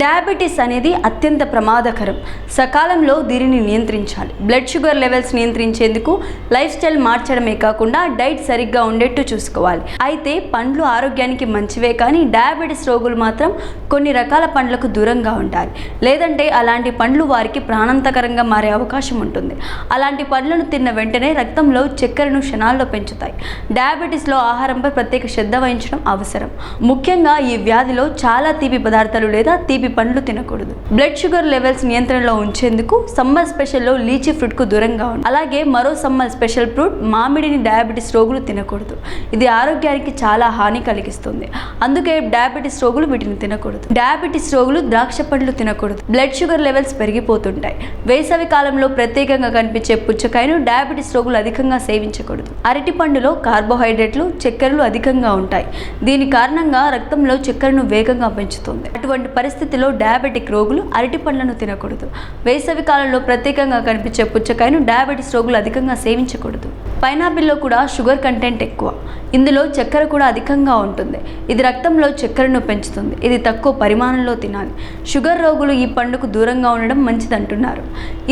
Diabetes అనేది అత్యంత ప్రమాదకరం. సకాలంలో దీనిని నియంత్రించాలి. బ్లడ్ షుగర్ లెవెల్స్ నియంత్రించేందుకు లైఫ్ స్టైల్ మార్చడమే కాకుండా డైట్ సరిగ్గా ఉండేట్టు చూసుకోవాలి. అయితే పండ్లు ఆరోగ్యానికి మంచివే కానీ డయాబెటీస్ రోగులు మాత్రం కొన్ని రకాల పండ్లకు దూరంగా ఉండాలి. లేదంటే అలాంటి పండ్లు వారికి ప్రాణాంతకరంగా మారే అవకాశం ఉంటుంది. అలాంటి పండ్లను తిన్న వెంటనే రక్తంలో చక్కెరను క్షణాల్లో పెంచుతాయి. డయాబెటీస్లో ఆహారంపై ప్రత్యేక శ్రద్ధ వహించడం అవసరం. ముఖ్యంగా ఈ వ్యాధిలో చాలా తీపి పదార్థాలు లేదా తీపి పండ్లు తినకూడదు. బ్లడ్ షుగర్ లెవెల్స్ నియంత్రణలో ఉంచేందుకు సమ్మర్ స్పెషల్లో లీచీ ఫ్రూట్కు దూరంగా ఉంది అలాగే మరో సమ్మర్ స్పెషల్ ఫ్రూట్ మామిడిని డయాబెటీస్ రోగులు తినకూడదు. ఇది ఆరోగ్యానికి చాలా హాని కలిగిస్తుంది. అందుకే డయాబెటీస్ రోగులు వీటిని తినకూడదు. డయాబెటీస్ రోగులు ద్రాక్ష పండ్లు తినకూడదు. బ్లడ్ షుగర్ లెవెల్స్ పెరిగిపోతుంటాయి. వేసవి కాలంలో ప్రత్యేకంగా కనిపించే పుచ్చకాయను డయాబెటీస్ రోగులు అధికంగా సేవించకూడదు. అరటి పండులో కార్బోహైడ్రేట్లు చక్కెరలు అధికంగా ఉంటాయి. దీని కారణంగా రక్తంలో చక్కెరను వేగంగా పెంచుతుంది. అటువంటి పరిస్థితి స్థితిలో డయాబెటిక్ రోగులు అరటి పండ్లను తినకూడదు. వేసవి కాలంలో ప్రత్యేకంగా కనిపించే పుచ్చకాయను డయాబెటిస్ రోగులు అధికంగా సేవించకూడదు. పైనాపిల్లో కూడా షుగర్ కంటెంట్ ఎక్కువ. ఇందులో చక్కెర కూడా అధికంగా ఉంటుంది. ఇది రక్తంలో చక్కెరను పెంచుతుంది. ఇది తక్కువ పరిమాణంలో తినాలి. షుగర్ రోగులు ఈ పండుకు దూరంగా ఉండడం మంచిదంటున్నారు.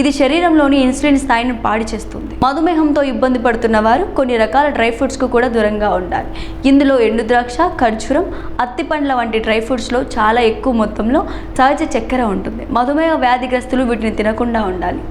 ఇది శరీరంలోని ఇన్సులిన్ స్థాయిని పాడి చేస్తుంది. మధుమేహంతో ఇబ్బంది పడుతున్న వారు కొన్ని రకాల డ్రై ఫ్రూట్స్కు కూడా దూరంగా ఉండాలి. ఇందులో ఎండు ద్రాక్ష ఖర్జూరం అత్తి పండ్ల వంటి డ్రై ఫ్రూట్స్లో చాలా ఎక్కువ మొత్తంలో సహజ చక్కెర ఉంటుంది. మధుమేహ వ్యాధిగ్రస్తులు వీటిని తినకుండా ఉండాలి.